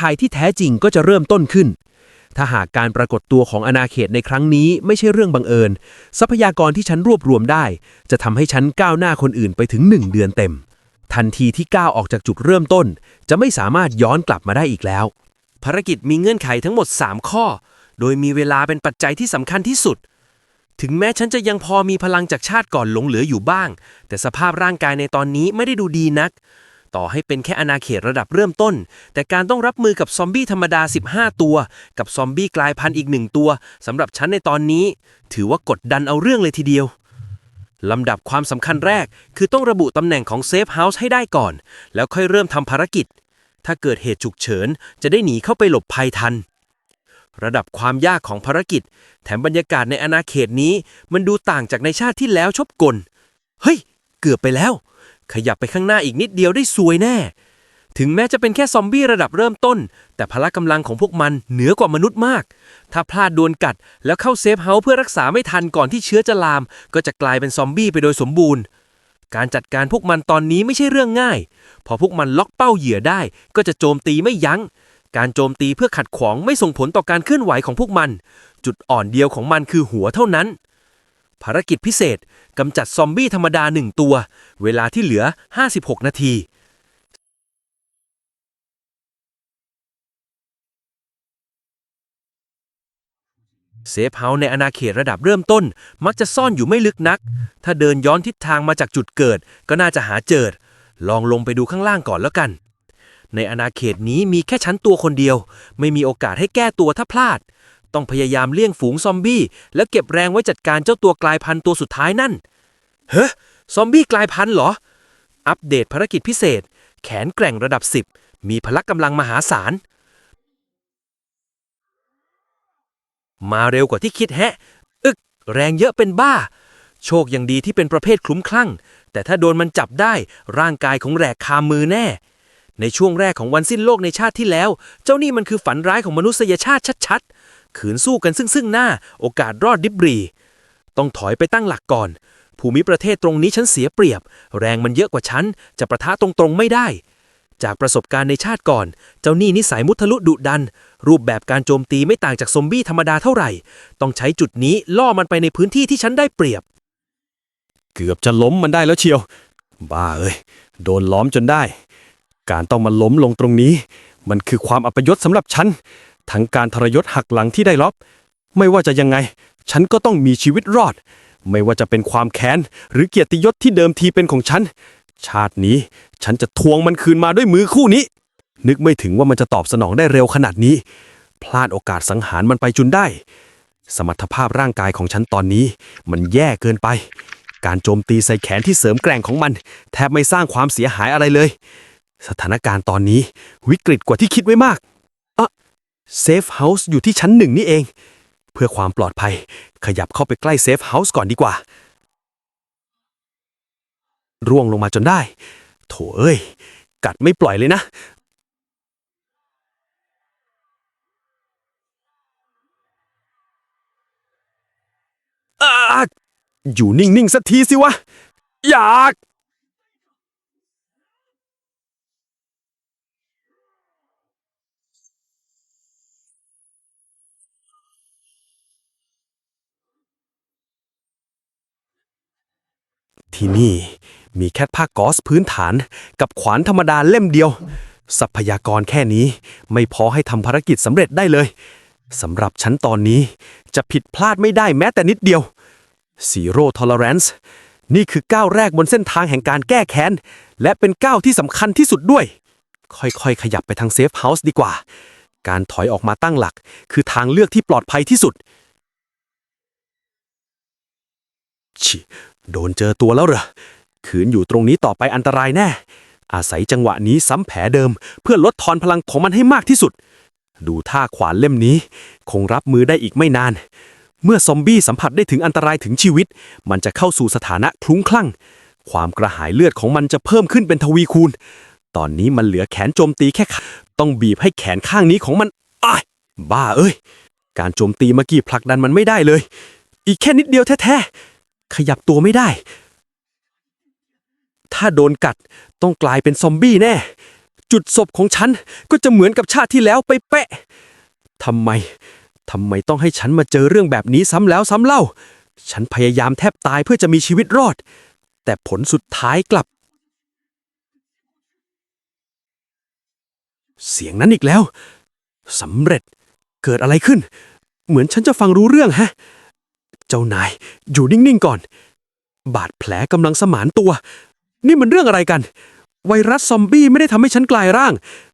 ทยที่แท้จริงก็จะเริ่มต้นขึ้น ถ้าหากการปรากฏตัวของอาณาเขตในครั้งนี้ไม่ใช่เรื่องบังเอิญ ทรัพยากรที่ฉันรวบรวมได้ จะทำให้ฉันก้าวหน้าคนอื่นไปถึง1เดือนเต็ม ทันทีที่ก้าวออกจากจุดเริ่มต้น จะไม่สามารถย้อนกลับมาได้อีกแล้ว ภารกิจมีเงื่อนไขทั้งหมด 3 ข้อ โดยมีเวลาเป็นปัจจัยที่สำคัญที่สุดถึงแม้ฉันจะยังพอมีพลังจากชาติก่อนหลงเหลืออยู่บ้าง แต่สภาพร่างกายในตอนนี้ไม่ได้ดูดีนัก ต่อให้เป็นแค่อาณาเขตระดับเริ่มต้น แต่การต้องรับมือกับซอมบี้ธรรมดา 15 ตัว กับซอมบี้กลายพันธุ์อีกหนึ่งตัวสำหรับฉันในตอนนี้ ถือว่ากดดันเอาเรื่องเลยทีเดียวลำดับความสำคัญแรก คือต้องระบุตำแหน่งของเซฟเฮาส์ให้ได้ก่อน แล้วค่อยเริ่มทำภารกิจ ถ้าเกิดเหตุฉุกเฉิน จะได้หนีเข้าไปหลบภัยทัน ระดับความยากของภารกิจ แถมบรรยากาศในอาณาเขตนี้ มันดูต่างจากในชาติที่แล้วชบกล เฮ้ย เกือบไปแล้ว ขยับไปข้างหน้าอีกนิดเดียวได้ซวยแน่ ถึงแม้จะเป็นแค่ซอมบี้ระดับเริ่มต้น แต่พละกำลังของพวกมันเหนือกว่ามนุษย์มาก ถ้าพลาดโดนกัด แล้วเข้าเซฟเฮาส์เพื่อรักษาไม่ทันก่อนที่เชื้อจะลาม ก็จะกลายเป็นซอมบี้ไปโดยสมบูรณ์ การจัดการพวกมันตอนนี้ไม่ใช่เรื่องง่าย พอพวกมันล็อกเป้าเหยื่อได้ ก็จะโจมตีไม่ยัง้งการโจมตีเพื่อขัดขวางไม่ส่งผลต่อการเคลื่อนไหวของพวกมัน จุดอ่อนเดียวของมันคือหัวเท่านั้น ภารกิจพิเศษกำจัดซอมบี้ธรรมดาหนึ่งตัว เวลาที่เหลือ 56 นาที เซฟเฮาส์ในอาณาเขตระดับเริ่มต้น มักจะซ่อนอยู่ไม่ลึกนัก ถ้าเดินย้อนทิศทางมาจากจุดเกิด ก็น่าจะหาเจอ ลองลงไปดูข้างล่างก่อนแล้วกัน ในอาณาเขตนี้มีแค่ชั้นตัวคนเดียว ไม่มีโอกาสให้แก้ตัวถ้าพลาด ต้องพยายามเลี่ยงฝูงซอมบี้ แล้วเก็บแรงไว้จัดการเจ้าตัวกลายพันธุ์ตัวสุดท้ายนั่น เฮ้ซอมบี้กลายพันธุ์เหรอ อัปเดตภารกิจพิเศษ แขนแกร่งระดับ 10 มีพละกำลังมหาศาล มาเร็วกว่าที่คิดแฮะ อึก แรงเยอะเป็นบ้า โชคยังดีที่เป็นประเภทคลุ้มคลั่ง แต่ถ้าโดนมันจับได้ร่างกายของแหลกคามือแน่ในช่วงแรกของวันสิ้นโลกในชาติที่แล้ว เจ้านี่มันคือฝันร้ายของมนุษยชาติชัดๆ ขืนสู้กันซึ่งซึ่งหน้า โอกาสรอดดิบรี ต้องถอยไปตั้งหลักก่อน ภูมิประเทศตรงนี้ฉันเสียเปรียบ แรงมันเยอะกว่าฉัน จะประทะตรงๆไม่ได้ จากประสบการณ์ในชาติก่อน เจ้านี่นิสัยมุทะลุดุดัน รูปแบบการโจมตีไม่ต่างจากซอมบี้ธรรมดาเท่าไหร่ ต้องใช้จุดนี้ล่อมันไปในพื้นที่ที่ฉันได้เปรียบ เกือบจะล้มมันได้แล้วเชียว บ้าเอ้ย โดนล้อมจนได้ การต้องมาล้มลงตรงนี้ มันคือความอัปยศสำหรับฉัน ทั้งการทรยศหักหลังที่ได้รับไม่ว่าจะยังไง ฉันก็ต้องมีชีวิตรอด ไม่ว่าจะเป็นความแค้น หรือเกียรติยศที่เดิมทีเป็นของฉัน ชาตินี้ฉันจะทวงมันคืนมาด้วยมือคู่นี้ นึกไม่ถึงว่ามันจะตอบสนองได้เร็วขนาดนี้ พลาดโอกาสสังหารมันไปจนได้ สมรรถภาพร่างกายของฉันตอนนี้ มันแย่เกินไป การโจมตีใส่แขนที่เสริมแกร่งของมัน แทบไม่สร้างความเสียหายอะไรเลย สถานการณ์ตอนนี้วิกฤตกว่าที่คิดไว้มาก เซฟเฮาส์อยู่ที่ชั้นหนึ่งนี่เอง เพื่อความปลอดภัย ขยับเข้าไปใกล้เซฟเฮาส์ก่อนดีกว่า ร่วงลงมาจนได้ โถเอ้ย กัดไม่ปล่อยเลยนะออยู่นิ่ง ๆ สักทีสิวะ อยาก ที่นี่มีแค่ผ้ากอซพื้นฐานกับขวานธรรมดาเล่มเดียว ทรัพยากรแค่นี้ไม่พอให้ทำภารกิจสำเร็จได้เลยสำหรับฉันตอนนี้จะผิดพลาดไม่ได้แม้แต่นิดเดียว Zero Tolerance นี่คือก้าวแรกบนเส้นทางแห่งการแก้แค้น และเป็นก้าวที่สำคัญที่สุดด้วย ค่อยๆ ขยับไปทางเซฟเฮาส์ดีกว่า การถอยออกมาตั้งหลัก คือทางเลือกที่ปลอดภัยที่สุดชิ โดนเจอตัวแล้วเหรอ ขืนอยู่ตรงนี้ต่อไปอันตรายแน่ อาศัยจังหวะนี้ซ้ำแผลเดิม เพื่อลดทอนพลังของมันให้มากที่สุด ดูท่าขวานเล่มนี้ คงรับมือได้อีกไม่นาน เมื่อซอมบี้สัมผัสได้ถึงอันตรายถึงชีวิต มันจะเข้าสู่สถานะคลุ้งคลั่ง ความกระหายเลือดของมันจะเพิ่มขึ้นเป็นทวีคูณ ตอนนี้มันเหลือแขนโจมตีแค่ ต้องบีบให้แขนข้างนี้ของมันอ้ายบ้าเอ้ย การโจมตีเมื่อกี้ผลักดันมันไม่ได้เลย อีกแค่นิดเดียวแท้ๆ ขยับตัวไม่ได้ ถ้าโดนกัดต้องกลายเป็นซอมบี้แน่ จุดศพของฉันก็จะเหมือนกับชาติที่แล้วไปเป๊ะทำไมทำไมต้องให้ฉันมาเจอเรื่องแบบนี้ซ้ำแล้วซ้ำเล่า ฉันพยายามแทบตายเพื่อจะมีชีวิตรอด แต่ผลสุดท้ายกลับ เสียงนั้นอีกแล้วสำเร็จเกิดอะไรขึ้น เหมือนฉันจะฟังรู้เรื่องฮะ เจ้านาย อยู่นิ่งๆก่อน บาดแผลกำลังสมานตัว นี่มันเรื่องอะไรกัน ไวรัสซอมบี้ไม่ได้ทำให้ฉันกลายร่าง